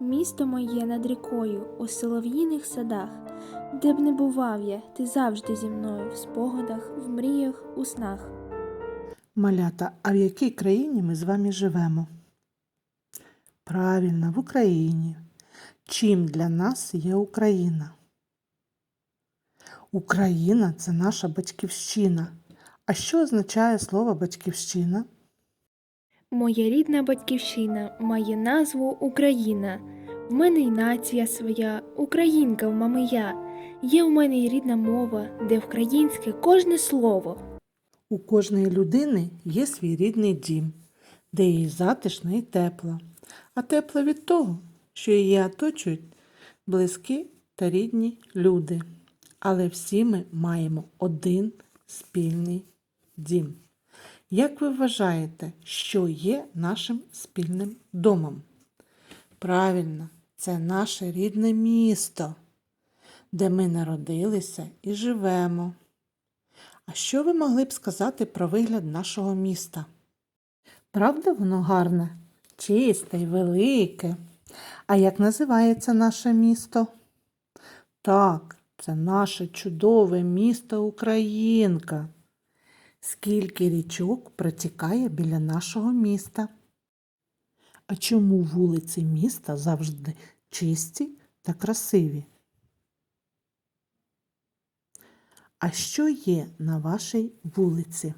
Місто моє над рікою у солов'їних садах, де б не бував я, ти завжди зі мною в спогадах, в мріях, у снах. Малята, а в якій країні ми з вами живемо? Правильно, в Україні. Чим для нас є Україна? Україна це наша батьківщина. А що означає слово батьківщина? Моя рідна батьківщина має назву Україна. В мене й нація своя, українка в мами я. Є в мене й рідна мова, де українське кожне слово. У кожної людини є свій рідний дім, де їй затишно і тепло. А тепло від того, що її оточують близькі та рідні люди. Але всі ми маємо один спільний дім. Як ви вважаєте, що є нашим спільним домом? Правильно, це наше рідне місто, де ми народилися і живемо. А що ви могли б сказати про вигляд нашого міста? Правда, воно гарне, чисте й велике. А як називається наше місто? Так, це наше чудове місто Українка. Скільки річок протікає біля нашого міста? А чому вулиці міста завжди чисті та красиві? А що є на вашій вулиці?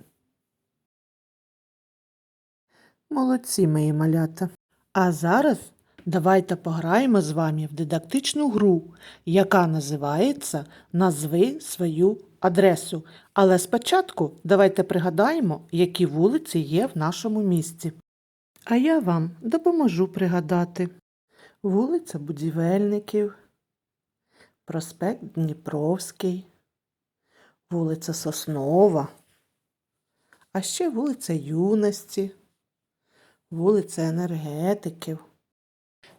Молодці, мої малята. А зараз давайте пограємо з вами в дидактичну гру, яка називається Назви свою адресу. Але спочатку давайте пригадаємо, які вулиці є в нашому місті. А я вам допоможу пригадати. Вулиця Будівельників, проспект Дніпровський, вулиця Соснова, а ще вулиця Юності, вулиця Енергетиків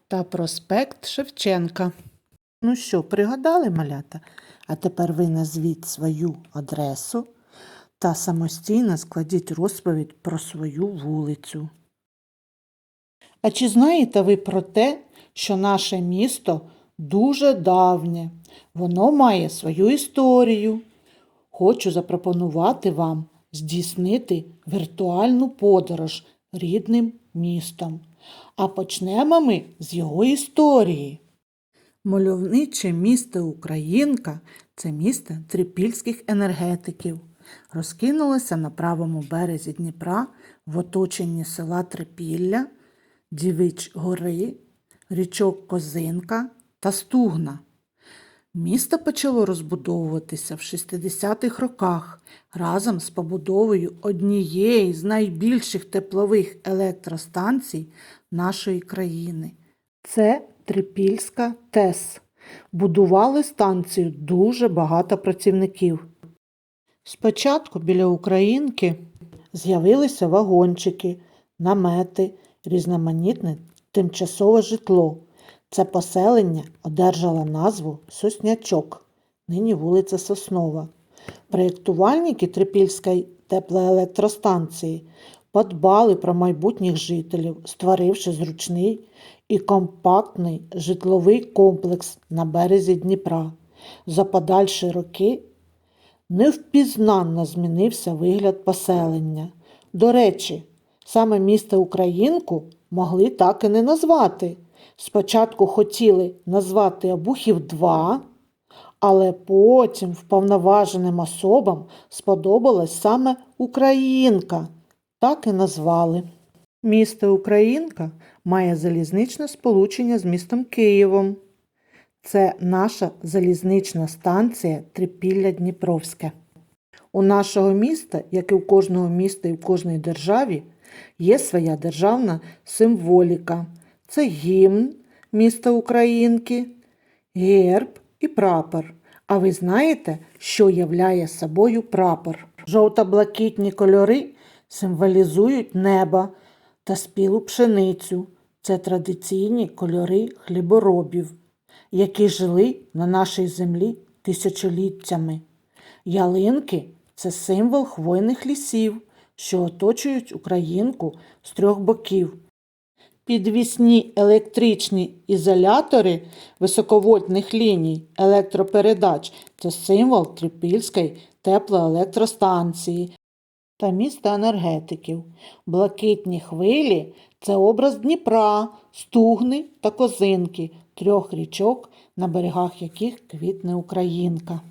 та проспект Шевченка. Ну що, пригадали малята? А тепер ви назвіть свою адресу та самостійно складіть розповідь про свою вулицю. А чи знаєте ви про те, що наше місто дуже давнє? Воно має свою історію. Хочу запропонувати вам здійснити віртуальну подорож рідним містом. А почнемо ми з його історії. Мальовниче місто Українка це місто трипільських енергетиків. Розкинулося на правому березі Дніпра в оточенні села Трипілля, Дівич гори, річок Козинка та Стугна. Місто почало розбудовуватися в 60-х роках разом з побудовою однієї з найбільших теплових електростанцій нашої країни. Це Трипільська ТЕС. Будували станцію дуже багато працівників. Спочатку біля Українки з'явилися вагончики, намети, різноманітне тимчасове житло. Це поселення одержало назву Соснячок, нині вулиця Соснова. Проєктувальники Трипільської теплоелектростанції подбали про майбутніх жителів, створивши зручний і компактний житловий комплекс на березі Дніпра. За подальші роки невпізнанно змінився вигляд поселення. До речі, саме місто Українку могли так і не назвати. Спочатку хотіли назвати Обухів 2, але потім вповноваженим особам сподобалась саме Українка. Так і назвали. Місто Українка має залізничне сполучення з містом Києвом. Це наша залізнична станція Трипілля Дніпровське. У нашого міста, як і у кожного міста і в кожній державі, є своя державна символіка. Це гімн міста Українки, герб і прапор. А ви знаєте, що являє собою прапор? Жовто-блакитні кольори символізують небо та спілу пшеницю. Це традиційні кольори хліборобів, які жили на нашій землі тисячоліттями. Ялинки це символ хвойних лісів, що оточують Українку з трьох боків. Підвісні електричні ізолятори високовольтних ліній електропередач це символ Трипільської теплоелектростанції та міста енергетиків. Блакитні хвилі це образ Дніпра, Стугни та Козинки, трьох річок, на берегах яких квітне Українка.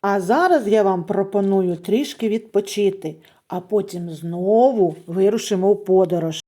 А зараз я вам пропоную трішки відпочити, а потім знову вирушимо в подорож.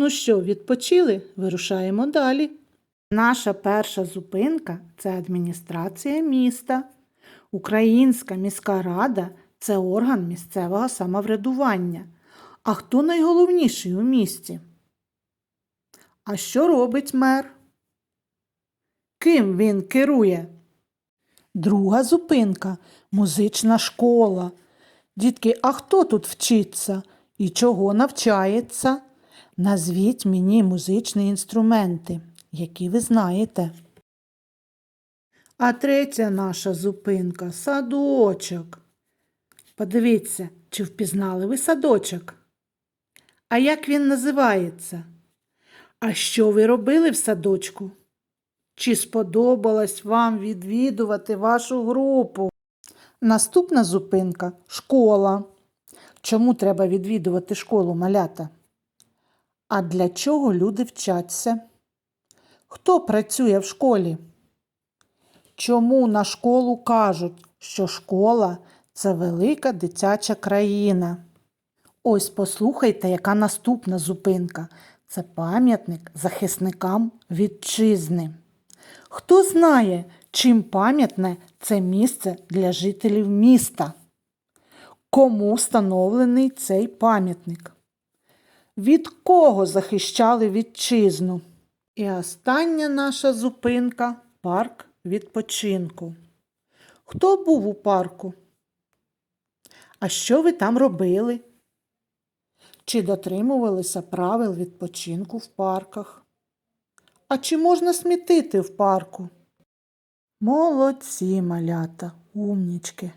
Ну що, відпочили? Вирушаємо далі. Наша перша зупинка це адміністрація міста. Українська міська рада це орган місцевого самоврядування. А хто найголовніший у місті? А що робить мер? Ким він керує? Друга зупинка музична школа. Дітки, а хто тут вчиться і чого навчається? Назвіть мені музичні інструменти, які ви знаєте. А третя наша зупинка садочок. Подивіться, чи впізнали ви садочок? А як він називається? А що ви робили в садочку? Чи сподобалось вам відвідувати вашу групу? Наступна зупинка школа. Чому треба відвідувати школу малята? А для чого люди вчаться? Хто працює в школі? Чому на школу кажуть, що школа це велика дитяча країна? Ось послухайте, яка наступна зупинка. Це пам'ятник захисникам вітчизни. Хто знає, чим пам'ятне це місце для жителів міста? Кому встановлений цей пам'ятник? Від кого захищали вітчизну? І остання наша зупинка парк відпочинку. Хто був у парку? А що ви там робили? Чи дотримувалися правил відпочинку в парках? А чи можна смітити в парку? Молодці, малята, умнічки.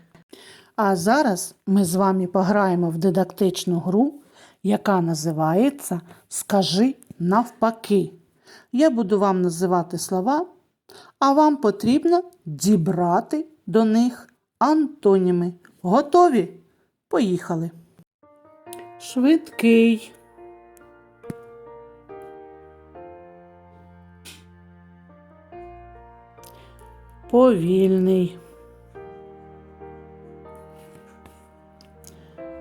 А зараз ми з вами пограємо в дидактичну гру, яка називається Скажи навпаки. Я буду вам називати слова, а вам потрібно дібрати до них антоніми. Готові? Поїхали. Швидкий. Повільний.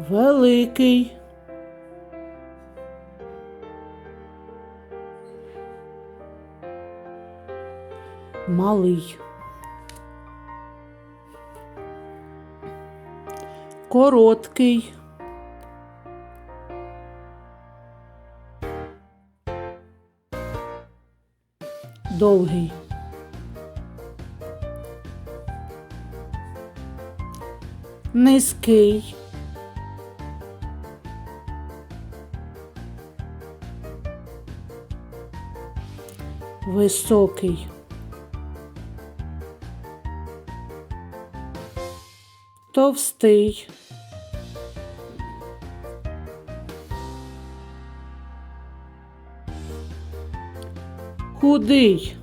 Великий. Малий. Короткий. Довгий. Низький. Високий. Товстий. Худий.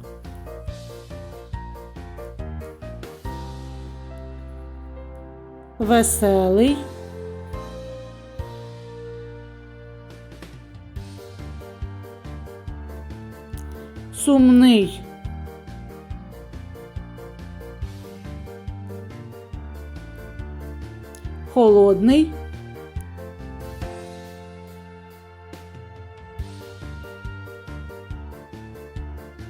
веселий, сумний, холодний,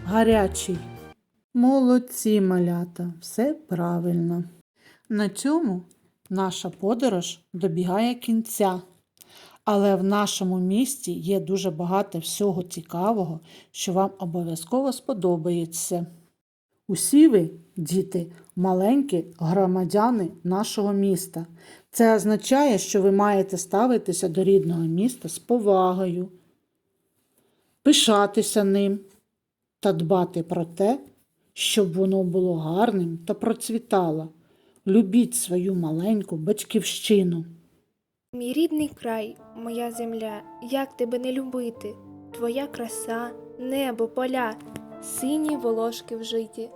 гарячий. Молодці, малята, все правильно. На цьому наша подорож добігає кінця. Але в нашому місті є дуже багато всього цікавого, що вам обов'язково сподобається. Усі ви, діти, маленькі громадяни нашого міста. Це означає, що ви маєте ставитися до рідного міста з повагою, пишатися ним та дбати про те, щоб воно було гарним та процвітало. Любіть свою маленьку батьківщину. Мій рідний край, моя земля, як тебе не любити? Твоя краса, небо, поля, сині волошки в житі,